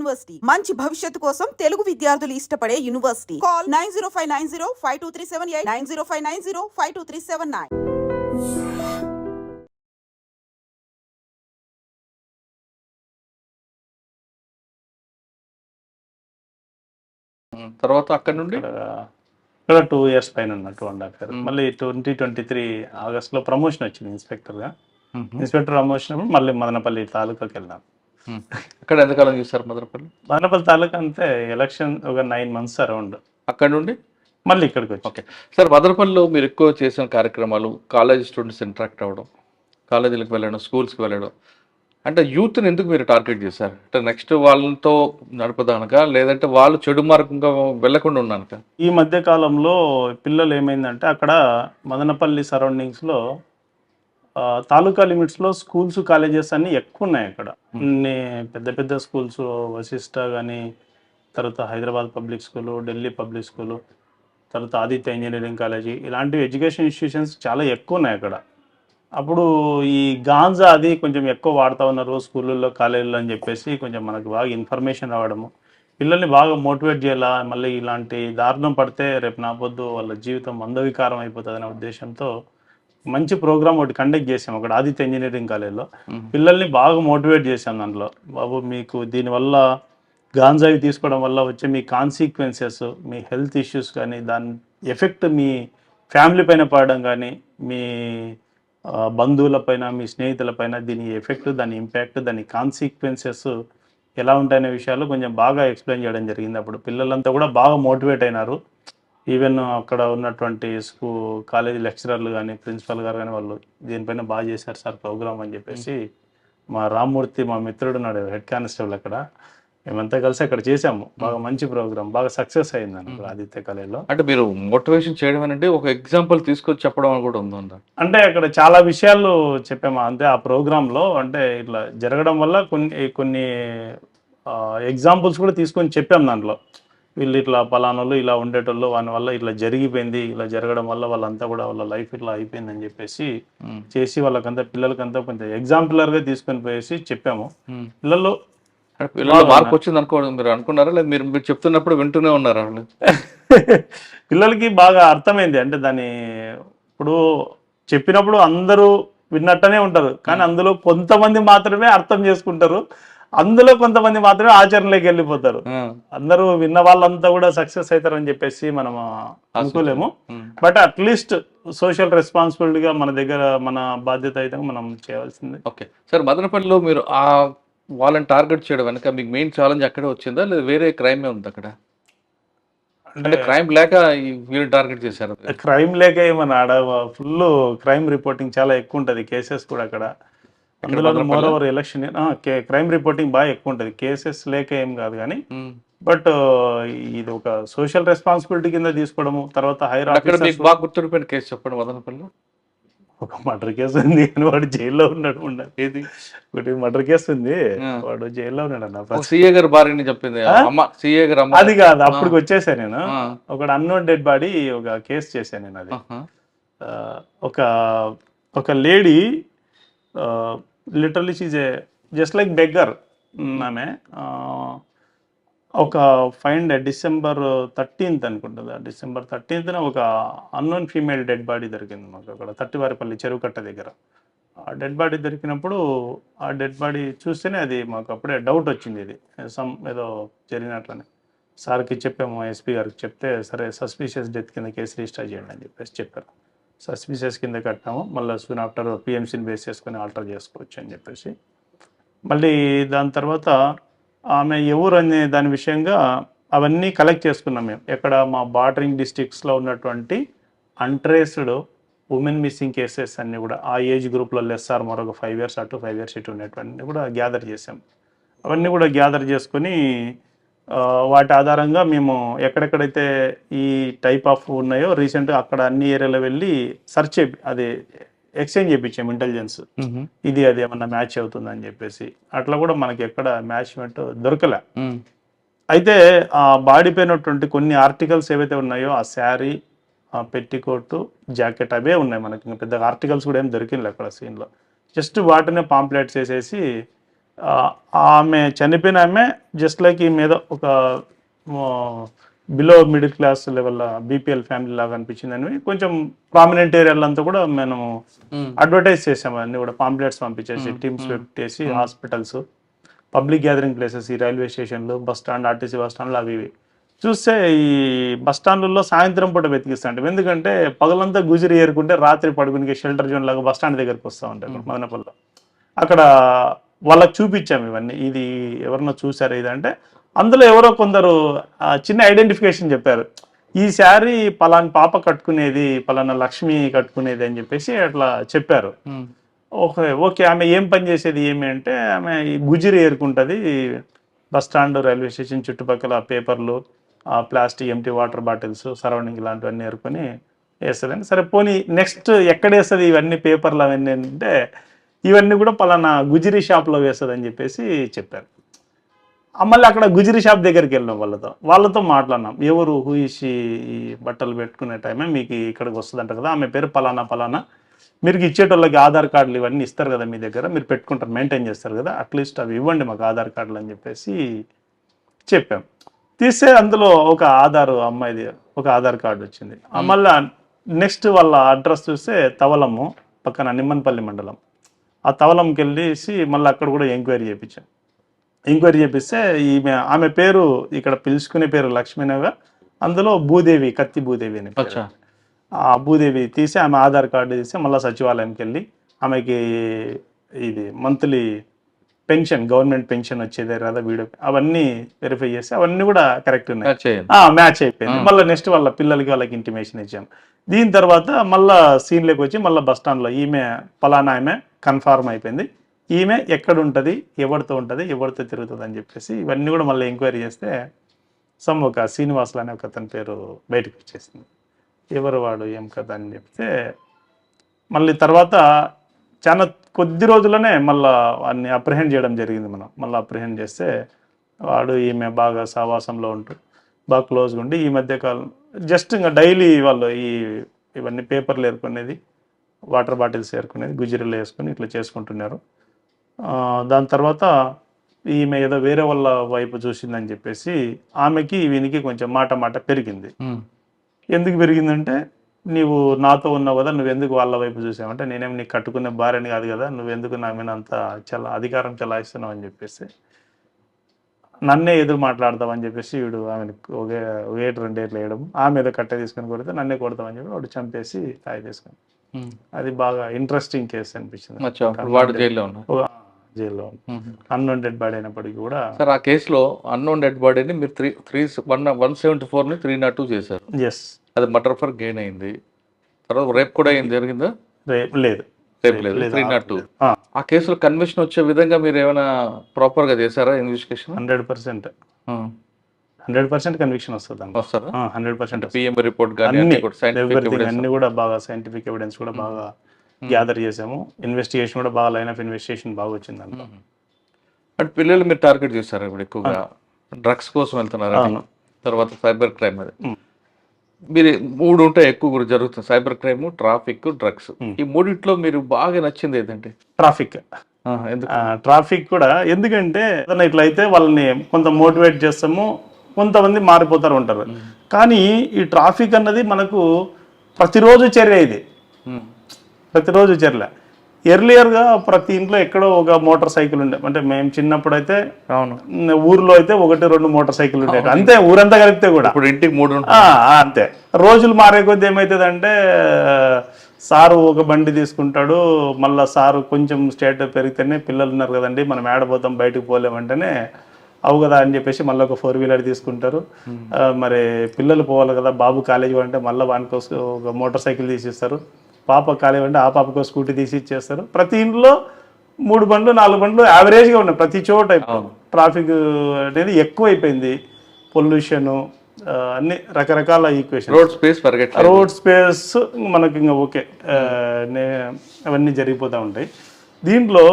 University. మంచి భవిష్యత్తు కోసం తెలుగు విద్యార్థులు ఇష్టపడే university. Call nine zero five nine zero five two three seven eight nine zero five nine zero five two three seven nine. తర్వాత అక్కడ నుండి? ఇక్కడ టూ ఇయర్స్ పైన ఉన్న టూ అండ్ హాఫ్ ఇయర్. మళ్ళీ ట్వంటీ ట్వంటీ త్రీ ఆగస్ట్లో promotion వచ్చింది ఇన్స్పెక్టర్గా ఇన్స్పెక్టర్ ప్రమోషన్ మళ్ళీ మదనపల్లి తాలూకాకి వెళ్ళాను ఉమ్. అక్కడ ఎంతకాలం చూసారు మదనపల్లి? మదనపల్లి తాలూకా అంతే ఎలక్షన్ ఒక నైన్ మంత్స్ అరౌండ్. అక్కడ నుండి? మళ్ళీ ఇక్కడికి వచ్చి. ఓకే. సార్ మదనపల్లిలో మీరు ఎక్కువ చేసిన కార్యక్రమాలు కాలేజ్ స్టూడెంట్స్ ఇంటరాక్ట్ అవ్వడం కాలేజీలకు వెళ్ళడం స్కూల్స్కి వెళ్ళడం అంటే యూత్ని ఎందుకు మీరు టార్గెట్ చేశారు? అంటే నెక్స్ట్ వాళ్ళతో నడపదానక లేదంటే వాళ్ళు చెడు మార్గంగా వెళ్ళకుండా ఉన్నానుక? ఈ మధ్య కాలంలో పిల్లలు ఏమైందంటే అక్కడ మదనపల్లి సరౌండింగ్స్లో తాలూకా లిమిట్స్లో స్కూల్స్ కాలేజెస్ అన్నీ ఎక్కువ ఉన్నాయి అక్కడ అన్ని పెద్ద పెద్ద స్కూల్స్ వశిష్ట కానీ తర్వాత Hyderabad public school Delhi public school తర్వాత ఆదిత్య ఇంజనీరింగ్ కాలేజీ ఇలాంటి ఎడ్యుకేషన్ ఇన్స్టిట్యూషన్స్ చాలా ఎక్కువ ఉన్నాయి అక్కడ. అప్పుడు ఈ గాంజా అది కొంచెం ఎక్కువ వాడుతూ ఉన్నారు స్కూళ్ళల్లో కాలేజీల్లో అని చెప్పేసి కొంచెం మనకు బాగా ఇన్ఫర్మేషన్ రావడము పిల్లల్ని బాగా మోటివేట్ చేయాలా మళ్ళీ ఇలాంటి దారుణం పడితే రేపు నాపొద్దు వాళ్ళ జీవితం మందవికారం అయిపోతుంది అనే ఉద్దేశంతో మంచి ప్రోగ్రామ్ ఒకటి కండక్ట్ చేసాం అక్కడ ఆదిత్య ఇంజనీరింగ్ కాలేజ్లో పిల్లల్ని బాగా మోటివేట్ చేశాం దాంట్లో. బాబు మీకు దీనివల్ల గాంజావి తీసుకోవడం వల్ల వచ్చే మీ కాన్సిక్వెన్సెస్ మీ హెల్త్ ఇష్యూస్ కానీ దాని ఎఫెక్ట్ మీ ఫ్యామిలీ పైన పడడం కానీ మీ ఆ, బంధువులపైన మీ స్నేహితులపైన దీని ఎఫెక్ట్ దాని ఇంపాక్ట్ దాని కాన్సిక్వెన్సెస్ ఎలా ఉంటాయనే విషయాలు కొంచెం బాగా ఎక్స్ప్లెయిన్ చేయడం జరిగింది అప్పుడు. పిల్లలంతా కూడా బాగా మోటివేట్ అయినారు. ఈవెన్ అక్కడ ఉన్నటువంటి స్కూ కాలేజీ లెక్చరర్లు కానీ ప్రిన్సిపల్ గారు కానీ వాళ్ళు దీనిపైన బాగా చేశారు సార్ ప్రోగ్రామ్ అని చెప్పేసి మా రామ్మూర్తి మా మిత్రుడు ఉన్నాడు హెడ్ కానిస్టేబుల్ అక్కడ. మేమంతా కలిసి అక్కడ చేసాము బాగా మంచి ప్రోగ్రామ్ బాగా సక్సెస్ అయింది అక్కడ ఆదిత్య కాలేజ్లో. అంటే మీరు మోటివేషన్ చేయడం అంటే ఒక ఎగ్జాంపుల్ తీసుకొచ్చి చెప్పడం అని కూడా ఉందా అంటే. అక్కడ చాలా విషయాలు చెప్పాము. అంతే ఆ ప్రోగ్రాంలో అంటే ఇట్లా జరగడం వల్ల కొన్ని కొన్ని ఎగ్జాంపుల్స్ కూడా తీసుకొని చెప్పాం దాంట్లో. వీళ్ళు ఇట్లా పలానోళ్ళు ఇలా ఉండేటోళ్ళు వాని వల్ల ఇట్లా జరిగిపోయింది ఇలా జరగడం వల్ల వాళ్ళంతా కూడా వాళ్ళ లైఫ్ ఇట్లా అయిపోయింది అని చెప్పేసి చేసి వాళ్ళకంతా పిల్లలకంతా కొంచెం ఎగ్జాంపులర్గా తీసుకొని పోయేసి చెప్పాము. పిల్లలు అంటే పిల్లల్లో మార్పు వచ్చింది అనుకో మీరు అనుకున్నారా? లేదా మీరు మీరు చెప్తున్నప్పుడు వింటూనే ఉన్నారా వాళ్ళు? పిల్లలకి బాగా అర్థమైంది. అంటే దాని ఇప్పుడు చెప్పినప్పుడు అందరూ విన్నట్టనే ఉంటారు. కానీ అందులో కొంతమంది మాత్రమే అర్థం చేసుకుంటారు. అందులో కొంతమంది మాత్రమే ఆచరణలోకి వెళ్ళిపోతారు. అందరూ విన్న వాళ్ళంతా కూడా సక్సెస్ అవుతారని చెప్పేసి మనం అనుకోలేము. బట్ అట్లీస్ట్ సోషల్ రెస్పాన్సిబిలిటీగా మన దగ్గర మన బాధ్యత అయితే మనం చేయాల్సింది. ఓకే. సార్ మదనపల్లిలో మీరు ఆ వాళ్ళని టార్గెట్ చేయడం వెనక మీకు మెయిన్ ఛాలెంజ్ అక్కడే వచ్చిందా? లేదా వేరే క్రైమే ఉంది అక్కడ? అంటే క్రైమ్ లేక వీళ్ళు టార్గెట్ చేశారు? క్రైమ్ లేక ఏమన్నా ఆడ ఫుల్ క్రైమ్ రిపోర్టింగ్ చాలా ఎక్కువ ఉంటుంది కేసెస్ కూడా అక్కడ. అందులో Madanapalle? Moreover election crime reporting బాగా ఎక్కువ ఉంటుంది. కేసెస్ లేక ఏం కాదు కానీ. బట్ ఇది ఒక సోషల్ రెస్పాన్సిబిలిటీ కింద తీసుకోవడము తర్వాత హైర్ బాగా గుర్తుండిపోయిన కేసు చెప్పండి మదనపల్లిలో ఒక మర్డర్ కేసు ఉంది కానీ వాడు జైల్లో ఉన్నాడు ఉండాలి ఏది? ఒకటి మర్డర్ కేసు ఉంది. వాడు జైల్లో ఉన్నాడు అన్న. సీఏ గారి భార్యని చెప్పింది. అమ్మ సీఏ గారు అది కాదు అప్పటికి వచ్చేసా నేను. ఒకడు అన్నోన్ డెడ్ బాడీ ఒక కేసు చేశాను నేను అది. ఒక ఒక lady literally she's a just like beggar ఆమె. ఆ, ఒక ఫైన్ డే డిసెంబర్ థర్టీన్త్ అనుకుంటుంది. డిసెంబర్ థర్టీన్త్న ఒక అన్నోన్ ఫీమేల్ డెడ్ బాడీ దొరికింది మాకు అక్కడ తట్టివారిపల్లి చెరువు కట్ట దగ్గర. ఆ డెడ్ బాడీ దొరికినప్పుడు ఆ డెడ్ బాడీ చూస్తేనే అది మాకు అప్పుడే డౌట్ వచ్చింది ఇది. సమ్ ఏదో జరిగినట్లనే. సార్కి చెప్పాము ఎస్పీ గారికి చెప్తే సరే సస్పీషియస్ డెత్ కింద కేసు రిజిస్టర్ చేయండి అని చెప్పేసి చెప్పారు. సస్పీషియస్ కింద కట్టాము. మళ్ళీ సూన్ ఆఫ్టర్ పిఎంసీని బేస్ చేసుకొని ఆల్టర్ చేసుకోవచ్చు అని చెప్పేసి. మళ్ళీ దాని తర్వాత ఆమె ఎవరు అనే దాని విషయంగా అవన్నీ కలెక్ట్ చేసుకున్నాం మేము. ఎక్కడ మా బార్డరింగ్ డిస్ట్రిక్ట్స్లో ఉన్నటువంటి అంట్రేస్డ్ ఉమెన్ మిస్సింగ్ కేసెస్ అన్నీ కూడా ఆ ఏజ్ గ్రూప్లో లెస్ఆర్ మరొక ఫైవ్ ఇయర్స్ అటు ఫైవ్ ఇయర్స్ ఇటు ఉన్నటువంటి కూడా గ్యాదర్ చేసాం అవన్నీ కూడా గ్యాదర్ చేసుకొని వాటి ఆధారంగా మేము ఎక్కడెక్కడైతే ఈ టైప్ ఆఫ్ ఉన్నాయో రీసెంట్గా అక్కడ అన్ని ఏరియాలో వెళ్ళి సెర్చ్ అది ఎక్స్చేంజ్ చేయించాం ఇంటెలిజెన్స్. ఇది అది ఏమన్నా మ్యాచ్ అవుతుందని చెప్పేసి. అట్లా కూడా మనకి ఎక్కడ మ్యాచ్మెంట్ దొరకలే. అయితే ఆ బాడీ పైనటువంటి కొన్ని ఆర్టికల్స్ ఏవైతే ఉన్నాయో ఆ శారీ ఆ పెట్టికోట్ జాకెట్ అవే ఉన్నాయి మనకి. ఇంకా పెద్ద ఆర్టికల్స్ కూడా ఏం దొరికింది అక్కడ సీన్లో. జస్ట్ వాటినే పాంప్లెట్స్ వేసేసి ఆమె చనిపోయిన ఆమె జస్ట్ లైక్ ఈ మీద ఒక below middle class level BPL family లాగా అనిపించింది అని కొంచెం ప్రామినెంట్ ఏరియాలో అంతా కూడా మేము అడ్వర్టైజ్ చేసాము అన్ని కూడా పాంప్లెట్స్ పంపించేసి టీమ్స్ పెట్టేసి హాస్పిటల్స్ పబ్లిక్ గ్యాదరింగ్ ప్లేసెస్ ఈ రైల్వే స్టేషన్లు బస్ స్టాండ్ ఆర్టీసీ బస్ స్టాండ్లు అవి ఇవి. చూస్తే ఈ బస్ స్టాండ్లలో సాయంత్రం పూట వెతికిస్తాంటాం ఎందుకంటే పగలంతా గుజిరి ఏరుకుంటే రాత్రి పడుకునే షెల్టర్ జోన్ లాగా బస్ స్టాండ్ దగ్గరికి వస్తూ ఉంటాయి మదనపల్లిలో. అక్కడ వాళ్ళకి చూపించాము ఇవన్నీ. ఇది ఎవరన్నా చూసారు ఇది అంటే అందులో ఎవరో కొందరు చిన్న ఐడెంటిఫికేషన్ చెప్పారు. ఈ శారీ పలాని పాప కట్టుకునేది పలానా లక్ష్మి కట్టుకునేది అని చెప్పేసి అట్లా చెప్పారు. ఓకే ఓకే ఆమె ఏం పని చేసేది ఏమి అంటే ఆమె ఈ గుజిరి ఏరుకుంటుంది బస్ స్టాండ్ రైల్వే స్టేషన్ చుట్టుపక్కల పేపర్లు plastic empty water bottles surrounding ఇలాంటివన్నీ ఏరుకొని వేస్తుందని. సరే పోనీ నెక్స్ట్ ఎక్కడ వేస్తుంది ఇవన్నీ పేపర్లు అవన్నీ అంటే ఇవన్నీ కూడా పలానా గుజిరి షాప్లో వేస్తుంది అని చెప్పేసి చెప్పారు. మళ్ళీ అక్కడ గుజిరి షాప్ దగ్గరికి వెళ్ళాం వాళ్ళతో. వాళ్ళతో మాట్లాడినాం. ఎవరు హూయిషి ఈ బట్టలు పెట్టుకునే టైమే మీకు ఇక్కడికి వస్తుందంట కదా ఆమె పేరు పలానా పలానా. మీరు ఇచ్చేటోళ్ళకి ఆధార్ కార్డులు ఇవన్నీ ఇస్తారు కదా మీ దగ్గర మీరు పెట్టుకుంటారు మెయింటైన్ చేస్తారు కదా అట్లీస్ట్ అవి ఇవ్వండి మాకు ఆధార్ కార్డులు అని చెప్పేసి చెప్పాం. తీస్తే అందులో ఒక ఆధార్ అమ్మాయిది ఒక ఆధార్ కార్డు వచ్చింది. మళ్ళా నెక్స్ట్ వాళ్ళ అడ్రస్ చూస్తే తవలము పక్కన నిమ్మన్పల్లి మండలం. ఆ తవలంకి వెళ్ళేసి మళ్ళీ అక్కడ కూడా ఎంక్వైరీ చేయించాం ఎంక్వైరీ చేపిస్తే ఈమె ఆమె పేరు ఇక్కడ పిలుచుకునే పేరు లక్ష్మీనగా అందులో భూదేవి కత్తి భూదేవి అని ఆ భూదేవి తీసి ఆమె ఆధార్ కార్డు తీసి మళ్ళీ సచివాలయంకి వెళ్ళి ఆమెకి ఇది మంత్లీ పెన్షన్ గవర్నమెంట్ పెన్షన్ వచ్చేదే కదా వీడియో? అవన్నీ వెరిఫై చేసి అవన్నీ కూడా కరెక్ట్ ఉన్నాయి. మ్యాచ్ అయిపోయింది. మళ్ళీ నెక్స్ట్ వాళ్ళ పిల్లలకి వాళ్ళకి ఇంటిమేషన్ ఇచ్చాం. దీని తర్వాత మళ్ళా సీన్లోకి వచ్చి మళ్ళీ బస్ స్టాండ్లో ఈమె పలానా ఆమె కన్ఫర్మ్ అయిపోయింది. ఈమె ఎక్కడ ఉంటుంది ఎవరితో ఉంటుంది ఎవరితో తిరుగుతుంది అని చెప్పేసి ఇవన్నీ కూడా మళ్ళీ ఎంక్వైరీ చేస్తే సమ్ ఒక శ్రీనివాసులు అనే ఒక అతని పేరు బయటకు వచ్చేసింది. ఎవరు వాడు ఏం కథ అని చెప్తే మళ్ళీ తర్వాత చాలా కొద్ది రోజుల్లోనే మళ్ళా వాడిని అప్రిహెండ్ చేయడం జరిగింది మనం. మళ్ళీ అప్రిహెండ్ చేస్తే వాడు ఈమె బాగా సావాసంలో ఉంటాడు బాగా క్లోజ్గా ఉండి ఈ మధ్య కాలం జస్ట్ ఇంకా డైలీ వాళ్ళు ఈ ఇవన్నీ పేపర్లు ఏరుకునేది వాటర్ బాటిల్స్ ఏరుకునేది గుజిరీలు వేసుకొని ఇట్లా చేసుకుంటున్నారు. దాని తర్వాత ఈమె ఏదో వేరే వాళ్ళ వైపు చూసిందని చెప్పేసి ఆమెకి వీనికి కొంచెం మాట మాట పెరిగింది. ఎందుకు పెరిగిందంటే నీవు నాతో ఉన్నావు కదా నువ్వు ఎందుకు వాళ్ళ వైపు చూసావంటే నేనేం నీకు కట్టుకునే భార్యని కాదు కదా నువ్వు ఎందుకు నా మీద అంత చాలా అధికారం చలాయిస్తున్నావు అని చెప్పేసి నన్నే ఎదురు మాట్లాడతామని చెప్పేసి వీడు ఆమెను ఒకే ఒకటి రెండేట్లు వేయడం ఆమె ఏదో కట్టె తీసుకొని కొడితే నన్నే కొడతామని చెప్పి వాడు చంపేసి తాయి తీసుకొని ఉమ్. అది బాగా ఇంట్రెస్టింగ్ కేసు అనిపించింది. వాడు జైల్లో జైల్లో అన్నోన్ డెడ్ బాడీ అయినప్పటికీ కూడా సార్ ఆ కేసులో అన్నోన్ డెడ్ బాడీని మీరు three three one one seventy ఫోర్ని three not two చేశారు. ఎస్ అది మటర్ ఫర్ గెయిన్ అయింది. తర్వాత రేప్ కూడా అయింది జరిగిందా? రేపు లేదు. రేపు లేదు. Three not two. ఆ కేసులో కన్విక్షన్ వచ్చే విధంగా మీరు ఏమైనా ప్రాపర్గా చేశారా investigation? Hundred percent. Hundred percent conviction వస్తుంది అండి వస్తారా హండ్రెడ్ పర్సెంట్ పిఎం రిపోర్ట్ కానీ అన్ని కూడా బాగా సైంటిఫిక్ ఎవిడెన్స్ కూడా బాగా గ్యాదర్ చేసాము. ఇన్వెస్టిగేషన్ కూడా బాగా లైన్ ఆఫ్ ఇన్వెస్టిగేషన్ బాగా వచ్చింది దాంట్లో అంటే పిల్లలు మీరు టార్గెట్ చేస్తారు ఇప్పుడు ఎక్కువగా. డ్రగ్స్ కోసం వెళ్తున్నారు. తర్వాత సైబర్ క్రైమ్ అది. మీరు మూడు ఉంటాయి ఎక్కువ కూడా జరుగుతుంది. సైబర్ క్రైమ్ ట్రాఫిక్ డ్రగ్స్ ఈ మూడిట్లో మీరు బాగా నచ్చింది ఏదంటే? ట్రాఫిక్ ఆ, ఎందుకు? ట్రాఫిక్ కూడా ఎందుకంటే ఏదైనా ఇట్లా అయితే వాళ్ళని కొంత మోటివేట్ చేస్తాము. కొంతమంది మారిపోతారు ఉంటారు కానీ ఈ ట్రాఫిక్ అన్నది మనకు ప్రతిరోజు చర్య ఇది. ప్రతిరోజు చర్య ఎర్లియర్గా ప్రతి ఇంట్లో ఎక్కడో ఒక మోటార్ సైకిల్ ఉండే. అంటే మేము చిన్నప్పుడు అయితే అవును ఊర్లో అయితే ఒకటి రెండు మోటార్ సైకిల్ ఉండేవి. అంతే ఊరంతా కలిపితే కూడా. ఇప్పుడు ఇంటికి మూడు అంతే. రోజులు మారే కొద్ది ఏమవుతుందంటే సారు ఒక బండి తీసుకుంటాడు. మళ్ళా సారు కొంచెం స్టేట్ పెరిగితేనే పిల్లలు ఉన్నారు కదండి మనం ఏడపోతాం బయటకు పోలేమంటేనే అవు కదా అని చెప్పేసి మళ్ళీ ఒక ఫోర్ వీలర్ తీసుకుంటారు. మరి పిల్లలు పోవాలి కదా బాబు కాలేజీ అంటే మళ్ళీ వానికి ఒక మోటార్ సైకిల్ తీసిస్తారు. పాప కాలేజీ అంటే ఆ పాపకు స్కూటీ తీసి ఇచ్చేస్తారు. ప్రతి ఇంట్లో మూడు బండ్లు నాలుగు బండ్లు యావరేజ్గా ఉన్నాయి. ప్రతి చోట ట్రాఫిక్ అనేది ఎక్కువ అయిపోయింది పొల్యూషన్ అన్ని రకరకాల equation road space road space మనకి ఇంకా ఓకే. అవన్నీ జరిగిపోతూ ఉంటాయి. దీంట్లో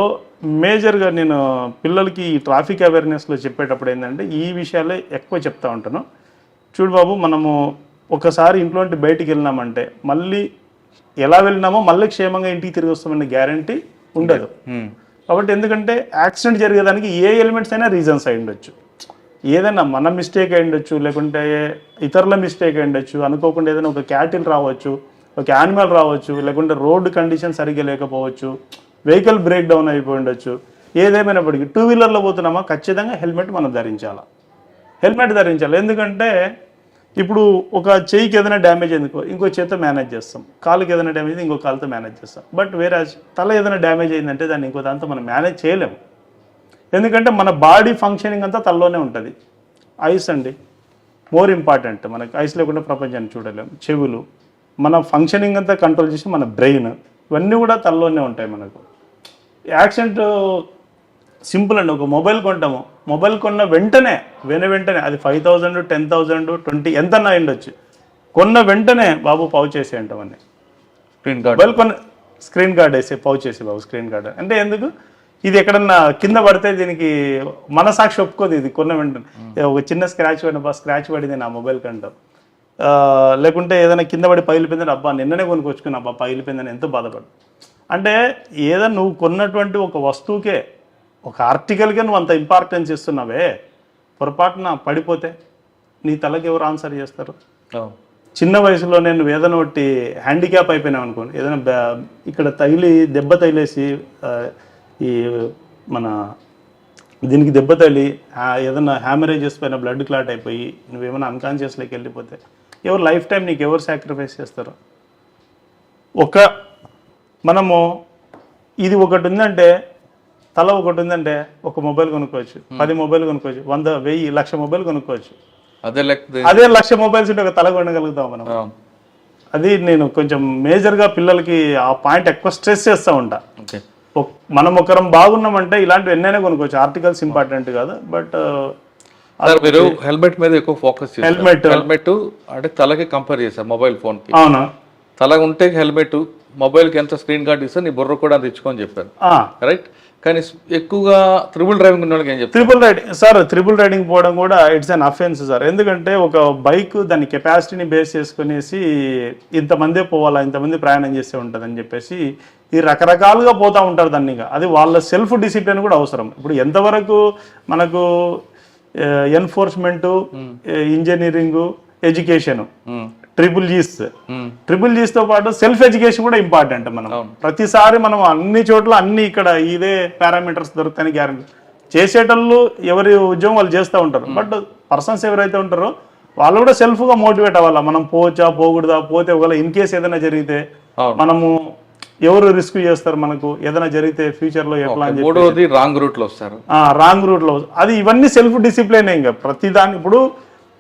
మేజర్గా నేను పిల్లలకి ఈ ట్రాఫిక్ అవేర్నెస్లో చెప్పేటప్పుడు ఏంటంటే ఈ విషయాలే ఎక్కువ చెప్తా ఉంటాను చూడు బాబు మనము ఒకసారి ఇంట్లో బయటికి వెళ్ళినామంటే మళ్ళీ ఎలా వెళ్ళినామో మళ్ళీ క్షేమంగా ఇంటికి తిరిగి వస్తామనే గ్యారంటీ ఉండదు. కాబట్టి ఎందుకంటే యాక్సిడెంట్ జరిగేదానికి ఏ ఎలిమెంట్స్ అయినా రీజన్స్ అయి ఉండొచ్చు. ఏదైనా మన మిస్టేక్ అయి ఉండొచ్చు లేకుంటే ఇతరుల మిస్టేక్ అయి ఉండొచ్చు అనుకోకుండా ఏదైనా ఒక క్యాటిల్ రావచ్చు ఒక యానిమల్ రావచ్చు లేకుంటే రోడ్డు కండిషన్ సరిగ్గా లేకపోవచ్చు వెహికల్ బ్రేక్ డౌన్ అయిపోయి ఉండొచ్చు ఏదేమైనప్పటికీ టూ వీలర్లో పోతున్నామా? ఖచ్చితంగా హెల్మెట్ మనం ధరించాలి. హెల్మెట్ ధరించాలి. ఎందుకంటే ఇప్పుడు ఒక చెయ్యికి ఏదైనా డ్యామేజ్ అయిందికో ఇంకో చేతితో మేనేజ్ చేస్తాం. కాలుకి ఏదైనా డ్యామేజ్ అయింది ఇంకో కాలుతో మేనేజ్ చేస్తాం. బట్ వేరే తల ఏదైనా డ్యామేజ్ అయిందంటే దాన్ని ఇంకో దాంతో మనం మేనేజ్ చేయలేము ఎందుకంటే మన బాడీ ఫంక్షనింగ్ అంతా తలలోనే ఉంటుంది. ఐస్ అండి మోర్ ఇంపార్టెంట్ మనకి ఐస్ లేకుండా ప్రపంచాన్ని చూడలేము చెవులు మన ఫంక్షనింగ్ అంతా కంట్రోల్ చేసి మన బ్రెయిన్ ఇవన్నీ కూడా తలలోనే ఉంటాయి మనకు. యాక్సిడెంట్ సింపుల్ అండి. ఒక మొబైల్ కొంటాము. మొబైల్ కొన్న వెంటనే వెన వెంటనే అది five thousand ten thousand twenty ఎంత ఉండొచ్చు కొన్న వెంటనే బాబు పౌచ్ చేసి అంటామని స్క్రీన్ గార్డ్ మొబైల్ కొన్న స్క్రీన్ గార్డ్ వేసి పౌచ్ చేసి బాబు స్క్రీన్ గార్డ్ అంటే ఎందుకు? ఇది ఎక్కడన్నా కింద పడితే దీనికి మనసాక్షి ఒప్పుకోదు ఇది కొన్న వెంటనే. ఏ ఒక చిన్న స్క్రాచ్ పడిన స్క్రాచ్ పడింది నా మొబైల్ కంటాం. లేకుంటే ఏదైనా కింద పడి పగిలిపోయిందని అబ్బా నిన్ననే కొనుక్కొచ్చుకున్నా అబ్బా పగిలిపోయిందని ఎంతో బాధపడు అంటే ఏదైనా నువ్వు కొన్నటువంటి ఒక వస్తువుకే ఒక ఆర్టికల్కే నువ్వు అంత ఇంపార్టెన్స్ ఇస్తున్నావే పొరపాటున పడిపోతే నీ తలకి ఎవరు ఆన్సర్ చేస్తారు? చిన్న వయసులో నేను వేదన ఒకటి హ్యాండిక్యాప్ అయిపోయినాం అనుకోండి ఏదైనా బ్యా- ఇక్కడ తగిలి దెబ్బ తగిలేసి ఈ మన దీనికి దెబ్బ తగిలి ఏదైనా హ్యామరేజెస్ పైన బ్లడ్ క్లాట్ అయిపోయి నువ్వేమైనా అన్కాన్షియస్లోకి వెళ్ళిపోతే ఎవరు లైఫ్ టైం నీకు ఎవరు సాక్రిఫైస్ చేస్తారు? ఒక మనము ఇది ఒకటి ఉందంటే తల ఒకటి ఉందంటే ఒక మొబైల్ కొనుక్కోవచ్చు పది మొబైల్ కొనుక్కోవచ్చు వంద వెయ్యి లక్ష మొబైల్ కొనుక్కోవచ్చు. అదే అదే లక్ష మొబైల్స్ ఉంటే ఒక తల కొనగలుగుతాం మనం. అది నేను కొంచెం మేజర్గా పిల్లలకి ఆ పాయింట్ ఎక్కువ స్ట్రెస్ చేస్తూ ఉంటా. మనం ఒకరం బాగున్నామంటే ఇలాంటివి ఎన్నైనా కొనుక్కోవచ్చు. ఆర్టికల్స్ ఇంపార్టెంట్ కాదు బట్ మీరు హెల్మెట్ మీద ఎక్కువ ఫోకస్ Helmet. హెల్మెట్. అంటే తలకి కంపేర్ చేశారు మొబైల్ ఫోన్ అవును? తల ఉంటే హెల్మెట్ మొబైల్కి ఎంత స్క్రీన్ గార్డ్ ఇస్తే నీ బుర్ర కూడా అంత ఇచ్చుకొని చెప్పారు. రైట్ కానీ ఎక్కువగా త్రిబుల్ డ్రైవింగ్ ఉన్న వాళ్ళకి ఏం చెప్తారు? Triple riding sir triple riding పోవడం కూడా ఇట్స్ అన్ అఫెన్స్ సార్. ఎందుకంటే ఒక బైక్ దాని కెపాసిటీని బేస్ చేసుకునేసి ఇంతమందే పోవాలా ఇంతమంది ప్రయాణం చేస్తే ఉంటుందని చెప్పేసి ఈ రకరకాలుగా పోతా ఉంటారు దాన్ని. అది వాళ్ళ సెల్ఫ్ డిసిప్లిన్ కూడా అవసరం. ఇప్పుడు ఎంతవరకు మనకు enforcement engineering education triple Es triple జీస్తో పాటు సెల్ఫ్ ఎడ్యుకేషన్ కూడా ఇంపార్టెంట్ మనం. ప్రతిసారి మనం అన్ని చోట్ల అన్ని ఇక్కడ ఇదే పారామీటర్స్ దొరుకుతాయని గ్యారంటీ చేసేటోళ్ళు ఎవరి ఉద్యోగం వాళ్ళు చేస్తూ ఉంటారు. బట్ పర్సన్స్ ఎవరైతే ఉంటారో వాళ్ళు కూడా సెల్ఫ్గా మోటివేట్ అవ్వాలా? మనం పోవచ్చా? పోకూడదా? పోతే ఒకవేళ ఇన్ కేస్ ఏదైనా జరిగితే. మనము ఎవరు రిస్క్ చేస్తారు మనకు? ఏదైనా జరిగితే ఫ్యూచర్లో ఎట్లా రాంగ్ రూట్లో వస్తారు. రాంగ్ రూట్లో. అది ఇవన్నీ సెల్ఫ్ డిసిప్లిన్ ఇంకా. ప్రతి దాని ఇప్పుడు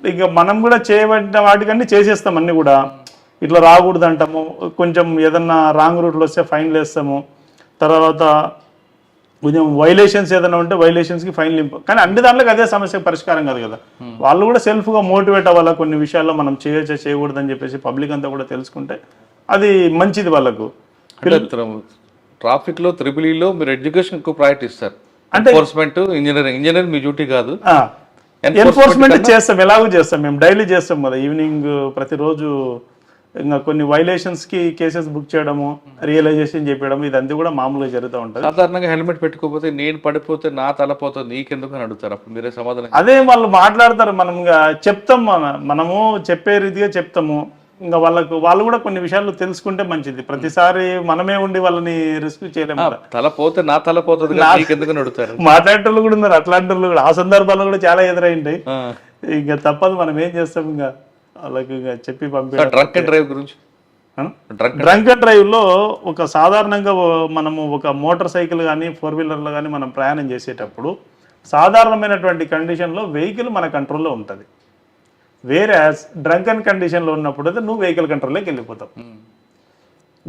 ఇక మనం కూడా చేయబడిన వాటికన్నీ చేసేస్తాం అన్ని కూడా. ఇట్లా రాకూడదు అంటాము కొంచెం ఏదన్నా రాంగ్ రూట్లో వస్తే ఫైన్లు వేస్తాము. తర్వాత కొంచెం వైలేషన్స్ ఏదైనా ఉంటే వైలేషన్స్కి ఫైన్ ఇంప కానీ అన్ని దాంట్లోకి అదే సమస్య పరిష్కారం కాదు కదా. వాళ్ళు కూడా సెల్ఫ్గా మోటివేట్ అవ్వాలా? కొన్ని విషయాల్లో మనం చేయొచ్చా? చేయకూడదు అని చెప్పేసి పబ్లిక్ అంతా కూడా తెలుసుకుంటే అది మంచిది వాళ్ళకు. అంటే ట్రాఫిక్లో త్రిబుల్లో మీరు ఎడ్యుకేషన్ ఎక్కువ ప్రయారిటీ ఇస్తారు. అంటే- ఇంజనీరింగ్ ఇంజనీరింగ్ మీ డ్యూటీ కాదు. ఎన్ఫోర్స్మెంట్ చేస్తాం ఎలాగో చేస్తాం మేము డైలీ చేస్తాం కదా. ఈవినింగ్ ప్రతిరోజు ఇంకా కొన్ని వైలేషన్స్కి కేసెస్ బుక్ చేయడము రియలైజేషన్ చెప్పడం ఇదంతా కూడా మామూలుగా జరుగుతూ ఉంటుంది. సాధారణంగా హెల్మెట్ పెట్టుకోకపోతే నేను పడిపోతే నా తల పోతుంది నీకెందుకు అని అడుగుతారు అప్పుడు మీరే సమాధానం అదే వాళ్ళు మాట్లాడతారు మనం చెప్తాం మన- మనము చెప్పే రీతిగా చెప్తాము. ఇంకా వాళ్ళకు వాళ్ళు కూడా కొన్ని విషయాలు తెలుసుకుంటే మంచిది. ప్రతిసారి మనమే ఉండి వాళ్ళని రిస్క్ చేయలేము. తల పోతే నా తల పోతుంది మాట్లాడేటోళ్ళు కూడా ఉన్నారు అట్లాంటి వాళ్ళు కూడా. ఆ సందర్భాల్లో కూడా చాలా ఎదురైంటాయి. ఇంకా తప్పదు మనం ఏం చేస్తాం ఇంకా? వాళ్ళకి ఇంకా చెప్పి పంపి డ్రంక్ అండ్ డ్రైవ్ గురించి? డ్రంక్ అండ్ డ్రైవ్లో ఒక సాధారణంగా మనము ఒక మోటార్ సైకిల్ కానీ ఫోర్ వీలర్లో కానీ మనం ప్రయాణం చేసేటప్పుడు సాధారణమైనటువంటి కండిషన్లో వెహికల్ మన కంట్రోల్లో ఉంటుంది. వేరే డ్రంక్ అండ్ కండిషన్లో ఉన్నప్పుడు అయితే నువ్వు వెహికల్ కంట్రోల్లోకి వెళ్ళిపోతావు.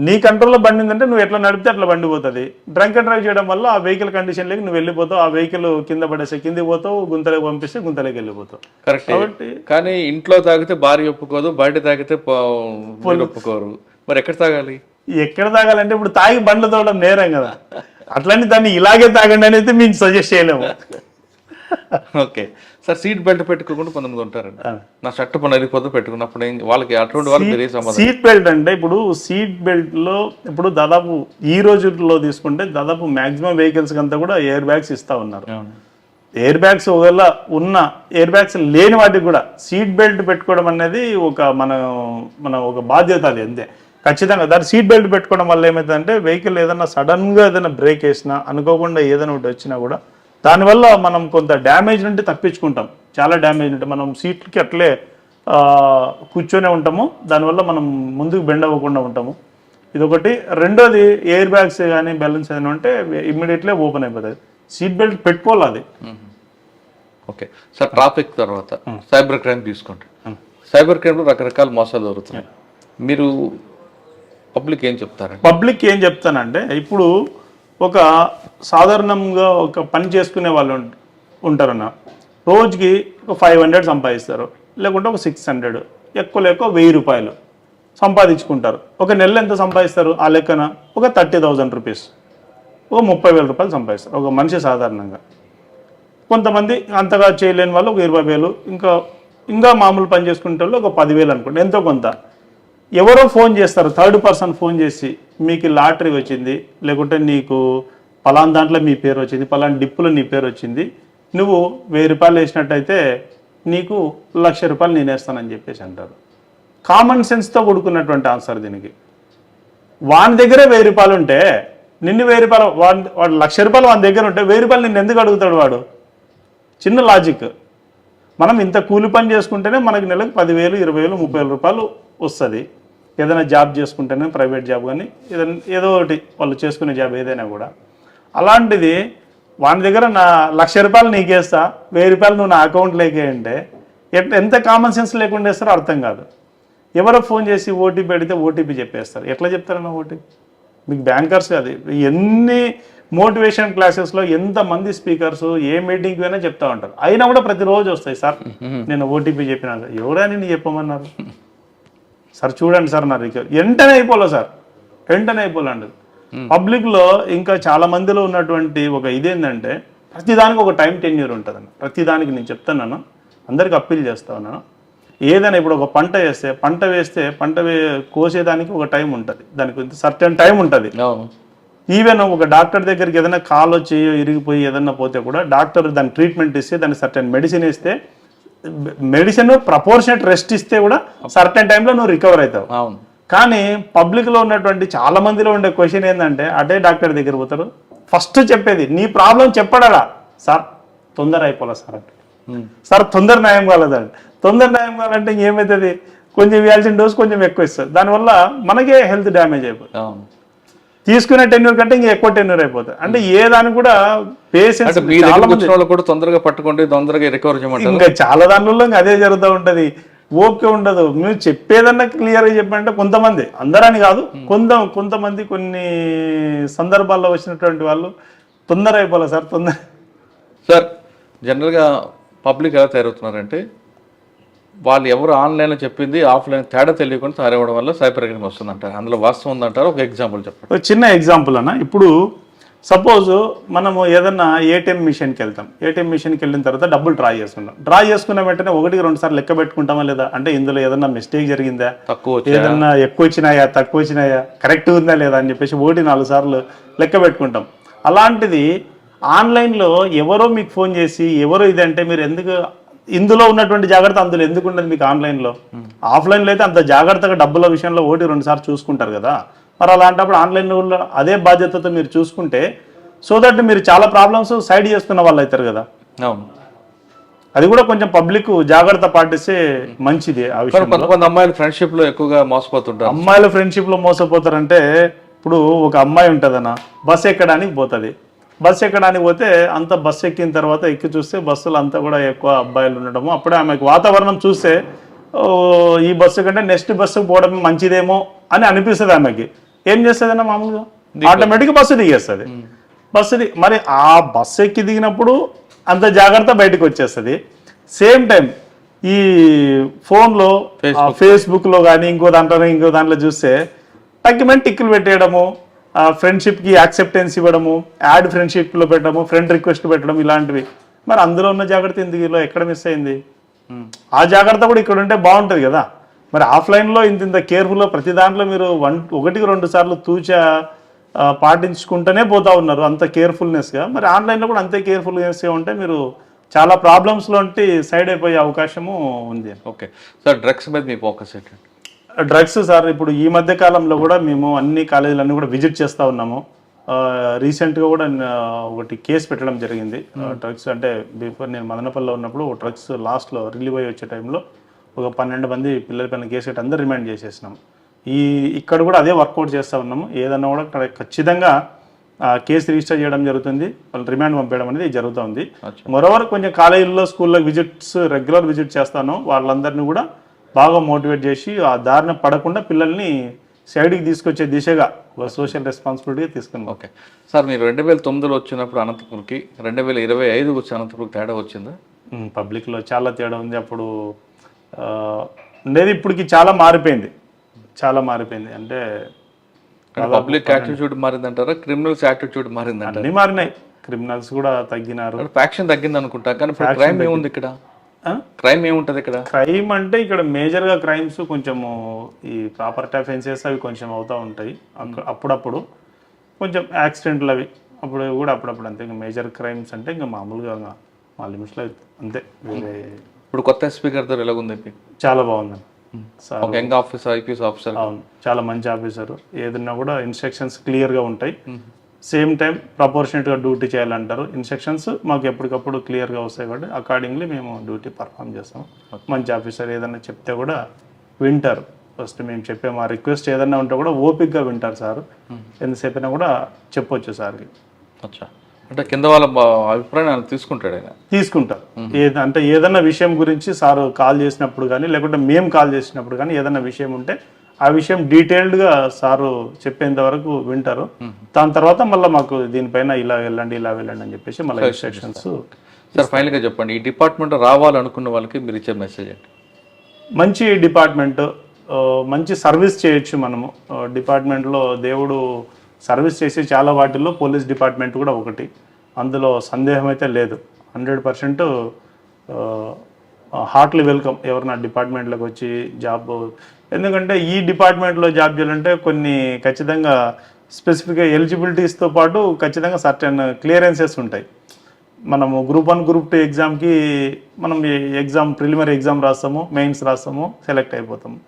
నీ కంట్రోల్లో బండి ఉందంటే నువ్వు ఎట్లా నడిపితే అట్లా బండి పోతుంది. డ్రంక్ అండ్ డ్రైవ్ చేయడం వల్ల ఆ వెహికల్ కండిషన్లోకి నువ్వు వెళ్ళిపోతావు. ఆ వెహికల్ కింద పడేస్తే కిందికి పోతావు గుంతలోకి పంపిస్తే గుంతలోకి వెళ్ళిపోతావు. కరెక్ట్ కాబట్టి కానీ ఇంట్లో తాగితే భార్య ఒప్పుకోదు బయట తాగితే ఒప్పుకోరు. మరి ఎక్కడ తాగాలి? ఎక్కడ తాగాలంటే ఇప్పుడు తాగి బండ్లు తోవడం నేరం కదా. అట్లని దాన్ని ఇలాగే తాగండి అనేది మేము సజెస్ట్ చేయలేము. ఓకే. సార్ సీట్ బెల్ట్ పెట్టుకోకుండా కొంతమంది ఉంటారండి. నా షర్ట్ పని వెళ్ళిపోతే పెట్టుకున్నప్పుడు వాళ్ళకి అటువంటి వాళ్ళకి సీట్ బెల్ట్ అంటే ఇప్పుడు సీట్ బెల్ట్లో ఇప్పుడు దాదాపు ఈ రోజుల్లో తీసుకుంటే దాదాపు మాక్సిమం వెహికల్స్ అంతా కూడా ఎయిర్ బ్యాగ్స్ ఇస్తా ఉన్నారు. ఎయిర్ బ్యాగ్స్ ఒకవేళ ఉన్న ఎయిర్ బ్యాగ్స్ లేని వాటికి కూడా సీట్ బెల్ట్ పెట్టుకోవడం అనేది ఒక మన మన ఒక బాధ్యత అది అంతే. ఖచ్చితంగా దాని సీట్ బెల్ట్ పెట్టుకోవడం వల్ల ఏమవుతుందంటే వెహికల్ ఏదైనా సడన్గా ఏదైనా బ్రేక్ వేసినా అనుకోకుండా ఏదైనా ఒకటి వచ్చినా కూడా దానివల్ల మనం కొంత డ్యామేజ్ నుండి తప్పించుకుంటాం. చాలా డ్యామేజ్ ఉంటే మనం సీట్కి అట్లే కూర్చొనే ఉంటాము. దానివల్ల మనం ముందుకు బెండ్ అవ్వకుండా ఉంటాము. ఇదొకటి. రెండోది ఎయిర్ బ్యాగ్స్ కానీ బ్యాలెన్స్ ఏదైనా ఉంటే ఇమ్మీడియట్లీ ఓపెన్ అయిపోతుంది సీట్ బెల్ట్ పెట్టుకోవాలి అది. ఓకే. సార్ ట్రాఫిక్ తర్వాత సైబర్ క్రైమ్ తీసుకోండి. సైబర్ క్రైమ్లో రకరకాల మోసాలు జరుగుతున్నాయి. మీరు పబ్లిక్ ఏం చెప్తారండి? పబ్లిక్ ఏం చెప్తానంటే ఇప్పుడు ఒక సాధారణంగా ఒక పని చేసుకునే వాళ్ళు ఉంటారన్న. రోజుకి ఒక ఫైవ్ హండ్రెడ్ సంపాదిస్తారు. లేకుంటే ఒక సిక్స్ హండ్రెడ్ ఎక్కువ లేక వెయ్యి రూపాయలు సంపాదించుకుంటారు. ఒక నెల ఎంత సంపాదిస్తారు? ఆ లెక్కన ఒక థర్టీ థౌజండ్ రూపీస్. ఒక ముప్పై వేల రూపాయలు సంపాదిస్తారు ఒక మనిషి సాధారణంగా. కొంతమంది అంతగా చేయలేని వాళ్ళు ఒక ఇరవై వేలు ఇంకా ఇంకా మామూలు పని చేసుకునే వాళ్ళు ఒక పదివేలు అనుకోండి ఎంతో కొంత. ఎవరో ఫోన్ చేస్తారు థర్డ్ పర్సన్ ఫోన్ చేసి మీకు లాటరీ వచ్చింది లేకుంటే నీకు పలాన్ దాంట్లో మీ పేరు వచ్చింది పలాన్ డిప్పులో నీ పేరు వచ్చింది నువ్వు వెయ్యి రూపాయలు వేసినట్టయితే నీకు లక్ష రూపాయలు నేను వేస్తానని చెప్పేసి అంటారు. కామన్ సెన్స్తో కూడుకున్నటువంటి ఆన్సర్ దీనికి. వాని దగ్గరే వెయ్యి రూపాయలు ఉంటే నిన్ను వెయ్యి రూపాయలు వాడి వాడు లక్ష రూపాయలు వాని దగ్గర ఉంటే వెయ్యి రూపాయలు నిన్ను ఎందుకు అడుగుతాడు వాడు? చిన్న లాజిక్ మనం ఇంత కూలి పని చేసుకుంటేనే మనకి నెలకు పదివేలు ఇరవై వేలు ముప్పై వేల రూపాయలు వస్తుంది. ఏదైనా జాబ్ చేసుకుంటేనే ప్రైవేట్ జాబ్ కానీ ఏదైనా ఏదో ఒకటి వాళ్ళు చేసుకునే జాబ్ ఏదైనా కూడా. అలాంటిది వాని దగ్గర నా లక్ష రూపాయలు నీకేస్తా వెయ్యి రూపాయలు నువ్వు నా అకౌంట్లోకి అంటే ఎట్ ఎంత కామన్ సెన్స్ లేకుండా వేస్తారో అర్థం కాదు. ఎవరో ఫోన్ చేసి ఓటీపీ అడిగితే ఓటీపీ చెప్పేస్తారు. ఎట్లా చెప్తారన్న ఓటీపీ మీకు బ్యాంకర్స్ అది ఎన్ని మోటివేషన్ క్లాసెస్లో ఎంతమంది స్పీకర్స్ ఏ మీటింగ్కి అయినా చెప్తా ఉంటారు. అయినా కూడా ప్రతిరోజు వస్తాయి సార్ నేను ఓటీపీ చెప్పినా ఎవరా నేను చెప్పమన్నారు? సార్ చూడండి సార్ నా రికవరీ వెంటనే అయిపోలే సార్. వెంటనే అయిపోలేండి. పబ్లిక్లో ఇంకా చాలా మందిలో ఉన్నటువంటి ఒక ఇదేంటంటే ప్రతిదానికి ఒక టైం టెన్యూర్ ఉంటుందండి ప్రతిదానికి నేను చెప్తున్నాను. అందరికి అప్పీల్ చేస్తా ఉన్నాను. ఏదైనా ఇప్పుడు ఒక పంట వేస్తే పంట వేస్తే పంట వే కోసేదానికి ఒక టైం ఉంటుంది. దానికి సర్టెన్ టైం ఉంటుంది. ఈవెన్ ఒక డాక్టర్ దగ్గరికి ఏదైనా కాలు వచ్చి ఇరిగిపోయి ఏదైనా పోతే కూడా డాక్టర్ దాని ట్రీట్మెంట్ ఇస్తే దానికి సర్టెన్ మెడిసిన్ ఇస్తే మెడిసిన్ ప్రపోర్షనేట్ రెస్ట్ ఇస్తే కూడా సర్టెన్ టైంలో నువ్వు రికవర్ అవుతావు. అవును. కానీ పబ్లిక్లో ఉన్నటువంటి చాలా మందిలో ఉండే క్వశ్చన్ ఏంటంటే అదే డాక్టర్ దగ్గర పోతారు. ఫస్ట్ చెప్పేది నీ ప్రాబ్లం చెప్పడాడా సార్ తొందర అయిపోలే సార్ అంటే ఉమ్. సార్ తొందర న్యాయం కాలేదండి తొందర న్యాయం కావాలంటే ఇంకేమవుతుంది? కొంచెం ఇవ్వాల్సిన డోస్ కొంచెం ఎక్కువ ఇస్తుంది దానివల్ల మనకే హెల్త్ డ్యామేజ్ అయిపోతుంది. అవును. తీసుకునే టెన్యూర్ కంటే ఇంకా ఎక్కువ టెన్యూర్ అయిపోతుంది అంటే ఏ దానికి కూడా పేషెన్స్ కూడా తొందరగా పట్టుకోండి తొందరగా రికవర్ చేయమంటారు. ఇంకా చాలా ఇంకా అదే జరుగుతూ ఉంటది. ఓపిక ఉండదు. మీరు చెప్పేదన్నా క్లియర్గా చెప్పంటే కొంతమంది అందరని కాదు కొంత కొంతమంది కొన్ని సందర్భాల్లో వచ్చినటువంటి వాళ్ళు తొందర అయిపోలే సార్ తొందర సార్ జనరల్గా పబ్లిక్ ఎలా తయారవుతున్నారంటే వాళ్ళు ఎవరు ఆన్లైన్లో చెప్పింది ఆఫ్లైన్ తేడా తెలియకుండా తయారవడం వల్ల సైబర్ క్రైమ్ వస్తుందంటారు అందులో వాస్తవం ఉందంటారు? ఒక ఎగ్జాంపుల్ చెప్పండి. ఒక చిన్న ఎగ్జాంపుల్ అన్న. ఇప్పుడు సపోజ్ మనము ఏదన్నా ఏటీఎం మిషన్కి వెళ్తాం. ఏటీఎం మిషన్కి వెళ్ళిన తర్వాత డబ్బులు డ్రా చేసుకుంటాం డ్రా చేసుకున్న వెంటనే ఒకటికి రెండు సార్లు లెక్క పెట్టుకుంటామా లేదా? అంటే ఇందులో ఏదన్నా మిస్టేక్ జరిగిందా? తక్కువ? ఏదన్నా ఎక్కువ వచ్చినాయా? తక్కువ వచ్చినాయా? కరెక్ట్ ఉందా లేదా అని చెప్పేసి ఒకటి నాలుగు సార్లు లెక్క పెట్టుకుంటాం. అలాంటిది ఆన్లైన్లో ఎవరో మీకు ఫోన్ చేసి ఎవరో ఇదంటే మీరు ఎందుకు ఇందులో ఉన్నటువంటి జాగ్రత్త అందులో ఎందుకు ఉండదు మీకు ఆన్లైన్లో? ఆఫ్లైన్లో అయితే అంత జాగ్రత్తగా డబ్బుల విషయంలో ఒకటి రెండు సార్లు చూసుకుంటారు కదా. మరి అలాంటప్పుడు ఆన్లైన్లో అదే బాధ్యతతో మీరు చూసుకుంటే సో దట్ మీరు చాలా ప్రాబ్లమ్స్ సైడ్ చేసుకున్న వాళ్ళు అవుతారు కదా. అవును. అది కూడా కొంచెం పబ్లిక్ జాగ్రత్త పాటిస్తే మంచిది ఆ కొంతమంది అమ్మాయిలు ఫ్రెండ్షిప్లో ఎక్కువగా మోసపోతుంటారు. అమ్మాయిల ఫ్రెండ్షిప్లో మోసపోతారంటే ఇప్పుడు ఒక అమ్మాయి ఉంటుందన్న బస్ ఎక్కడానికి పోతుంది. బస్ ఎక్కడానికి పోతే అంత బస్ ఎక్కిన తర్వాత ఎక్కి చూస్తే బస్సులు అంతా కూడా ఎక్కువ అబ్బాయిలు ఉండడము. అప్పుడే ఆమెకు వాతావరణం చూస్తే ఓ, ఈ బస్సు కంటే నెక్స్ట్ బస్సుకు పోవడం మంచిదేమో అని అనిపిస్తుంది ఆమెకి. ఏం చేస్తుందన్న మామూలుగా? Automatic bus దిగేస్తుంది. బస్సు మరి ఆ బస్సు ఎక్కి దిగినప్పుడు అంత జాగ్రత్త బయటకు వచ్చేస్తుంది. సేమ్ టైం ఈ ఫోన్లో ఫేస్బుక్లో. కానీ ఇంకో దాంట్లో ఇంకో దాంట్లో చూస్తే తగ్గిమని టిక్కులు పెట్టేయడము ఫ్రెండ్షిప్కి యాక్సెప్టెన్స్ ఇవ్వడము యాడ్ ఫ్రెండ్షిప్లో పెట్టడము ఫ్రెండ్ రిక్వెస్ట్ పెట్టడం ఇలాంటివి. మరి అందులో ఉన్న జాగ్రత్త ఇలా ఎక్కడ మిస్ అయింది? ఆ జాగ్రత్త కూడా ఇక్కడ ఉంటే బాగుంటుంది కదా. మరి ఆఫ్లైన్లో ఇంత ఇంత కేర్ఫుల్గా ప్రతి దాంట్లో మీరు వన్ ఒకటికి రెండు సార్లు తూచా పాటించుకుంటూనే పోతా ఉన్నారు అంత కేర్ఫుల్నెస్గా మరి ఆన్లైన్లో కూడా అంతే కేర్ఫుల్నెస్గా ఉంటే మీరు చాలా ప్రాబ్లమ్స్లో సైడ్ అయిపోయే అవకాశము ఉంది. ఓకే సార్ డ్రగ్స్ మీద మీ ఫోకస్ ఏంటండి? డ్రగ్స్ సార్ ఇప్పుడు ఈ మధ్య కాలంలో కూడా మేము అన్ని కాలేజీలన్నీ కూడా విజిట్ చేస్తూ ఉన్నాము. రీసెంట్గా కూడా ఒకటి కేసు పెట్టడం జరిగింది. డ్రగ్స్ అంటే బిఫోర్ నేను మదనపల్లిలో ఉన్నప్పుడు డ్రగ్స్ లాస్ట్లో రిలీవ్ అయ్యి వచ్చే టైంలో ఒక పన్నెండు మంది పిల్లల పైన కేసు పెట్టి అందరు రిమైండ్ చేసేసినాం. ఈ ఇక్కడ కూడా అదే వర్కౌట్ చేస్తూ ఉన్నాము. ఏదన్నా కూడా ఖచ్చితంగా ఆ, కేసు రిజిస్టర్ చేయడం జరుగుతుంది. వాళ్ళు రిమాండ్ పంపించడం అనేది జరుగుతుంది. మరోవర్ కొంచెం కాలేజీల్లో స్కూల్లో విజిట్స్ రెగ్యులర్ విజిట్ చేస్తాను. వాళ్ళందరినీ కూడా బాగా మోటివేట్ చేసి ఆ దారిన పడకుండా పిల్లల్ని సైడ్కి తీసుకొచ్చే దిశగా సోషల్ రెస్పాన్సిబిలిటీగా తీసుకున్నాం. ఓకే. సార్ మీరు రెండు వేల తొమ్మిదిలో వచ్చినప్పుడు అనంతపురంకి రెండు వేల ఇరవై ఐదుకి వచ్చి అనంతపురంకి తేడా వచ్చిందా? పబ్లిక్లో చాలా తేడా ఉంది. అప్పుడు ఉండేది ఇప్పటికి చాలా మారిపోయింది. చాలా మారిపోయింది. అంటే పబ్లిక్ యాటిట్యూడ్ మారిందంటారా? క్రిమినల్స్ యాటిట్యూడ్ మారిందంటారా? అన్నీ మారినాయి. క్రిమినల్స్ కూడా తగ్గినారు. ఫ్యాక్షన్ తగ్గింది అనుకుంటా కానీ క్రైమ్ ఏముంది ఇక్కడ? క్రైమ్ ఏముంటుంది ఇక్కడ? క్రైమ్ అంటే ఇక్కడ మేజర్గా క్రైమ్స్ కొంచెము ఈ ప్రాపర్టీ అఫెన్సెస్ అవి కొంచెం అవుతూ ఉంటాయి. అక్క- అప్పుడప్పుడు. కొంచెం యాక్సిడెంట్లు అవి. అప్పుడు కూడా అప్పుడప్పుడు అంతే. ఇంకా మేజర్ క్రైమ్స్ అంటే ఇంకా మామూలుగా మా లిమిట్స్లో అంతే. వేరే ఇప్పుడు కొత్త ఎస్పీ గారితో ఎలాగుంది చాలా బాగుంది సార్ ఒక యంగ్ ఆఫీసర్ ఐపీఎస్ ఆఫీసర్. అవును. చాలా మంచి ఆఫీసర్. ఏదన్నా కూడా ఇన్స్ట్రక్షన్స్ క్లియర్గా ఉంటాయి. సేమ్ టైం ప్రపోర్షనేట్గా డ్యూటీ చేయాలంటారు. ఇన్స్ట్రక్షన్స్ మాకు ఎప్పటికప్పుడు క్లియర్గా వస్తాయి కాబట్టి అకార్డింగ్లీ మేము డ్యూటీ పర్ఫామ్ చేస్తాం మంచి ఆఫీసర్ ఏదన్నా చెప్తే కూడా వింటారు. ఫస్ట్ మేము చెప్పే మా రిక్వెస్ట్ ఏదన్నా ఉంటే కూడా ఓపిక్గా వింటారు సార్. ఎంతసేపు అయినా కూడా చెప్పొచ్చు సార్కి. అచ్చా. అంటే కింద వాళ్ళ అభిప్రాయం తీసుకుంటాడు ఆయన? తీసుకుంటారు. ఏద అంటే ఏదన్నా విషయం గురించి సార్ కాల్ చేసినప్పుడు కానీ లేకుంటే మేము కాల్ చేసినప్పుడు కానీ ఏదన్నా విషయం ఉంటే ఆ విషయం డీటెయిల్డ్గా సారు చెప్పేంత వరకు వింటారు. దాని తర్వాత మళ్ళీ మాకు దీనిపైన ఇలా వెళ్ళండి ఇలా వెళ్ళండి అని చెప్పేసి మళ్ళీ ఇన్స్ట్రక్షన్స్ సార్ ఫైనల్గా చెప్పండి. ఈ డిపార్ట్మెంట్ రావాలనుకున్న వాళ్ళకి మీరు ఇచ్చే మెసేజ్ ఏంటి? మంచి డిపార్ట్మెంట్ మంచి సర్వీస్ చేయొచ్చు మనము. డిపార్ట్మెంట్లో దేవుడు సర్వీస్ చేసే చాలా వాటిల్లో పోలీస్ డిపార్ట్మెంట్ కూడా ఒకటి. అందులో సందేహం అయితే లేదు హండ్రెడ్ పర్సెంట్ హార్ట్లీ వెల్కమ్ ఎవరైనా డిపార్ట్మెంట్లోకి వచ్చి జాబ్ ఎందుకంటే ఈ డిపార్ట్మెంట్లో జాబ్ చేయాలంటే కొన్ని ఖచ్చితంగా స్పెసిఫిక్గా ఎలిజిబిలిటీస్తో పాటు ఖచ్చితంగా సర్టెన్ క్లియరెన్సెస్ ఉంటాయి. మనము గ్రూప్ వన్ గ్రూప్ టూ ఎగ్జామ్కి మనం ఈ ఎగ్జామ్ ప్రిలిమినరీ ఎగ్జామ్ రాస్తాము మెయిన్స్ రాస్తాము సెలెక్ట్ అయిపోతాము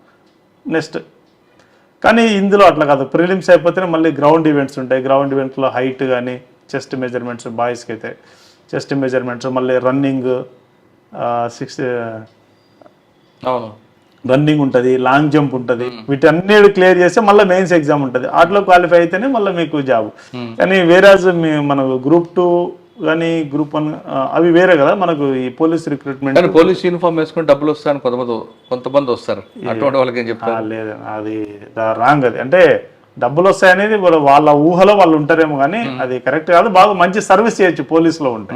నెక్స్ట్. కానీ ఇందులో అట్లా కాదు. ప్రిలిమ్స్ అయిపోతేనే మళ్ళీ గ్రౌండ్ ఈవెంట్స్ ఉంటాయి. గ్రౌండ్ ఈవెంట్స్లో హైట్ కానీ చెస్ట్ మెజర్మెంట్స్ బాయ్స్కి అయితే చెస్ట్ మెజర్మెంట్స్ మళ్ళీ రన్నింగ్ సిక్స్ అవును. రన్నింగ్ ఉంటుంది లాంగ్ జంప్ ఉంటుంది వీటన్నిటి క్లియర్ చేస్తే మళ్ళీ మెయిన్స్ ఎగ్జామ్ ఉంటుంది. వాటిలో క్వాలిఫై అయితేనే మళ్ళీ మీకు జాబ్. కానీ వేరాజ్ మీ మనకు గ్రూప్ టూ కానీ గ్రూప్ వన్ అవి వేరే కదా మనకు ఈ పోలీస్ రిక్రూట్మెంట్. పోలీస్ యూనిఫామ్ వేసుకుని డబ్బులు వస్తాయని కొంతమంది కొంతమంది వస్తారు. అటువంటి వాళ్ళకి ఏం చెప్తారు? లేదు అది రాంగ్ అది. అంటే డబ్బులు వస్తాయనేది వాళ్ళ ఊహలో వాళ్ళు ఉంటారేమో కానీ అది కరెక్ట్ కాదు. బాగా మంచి సర్వీస్ చేయొచ్చు పోలీసులో ఉంటే.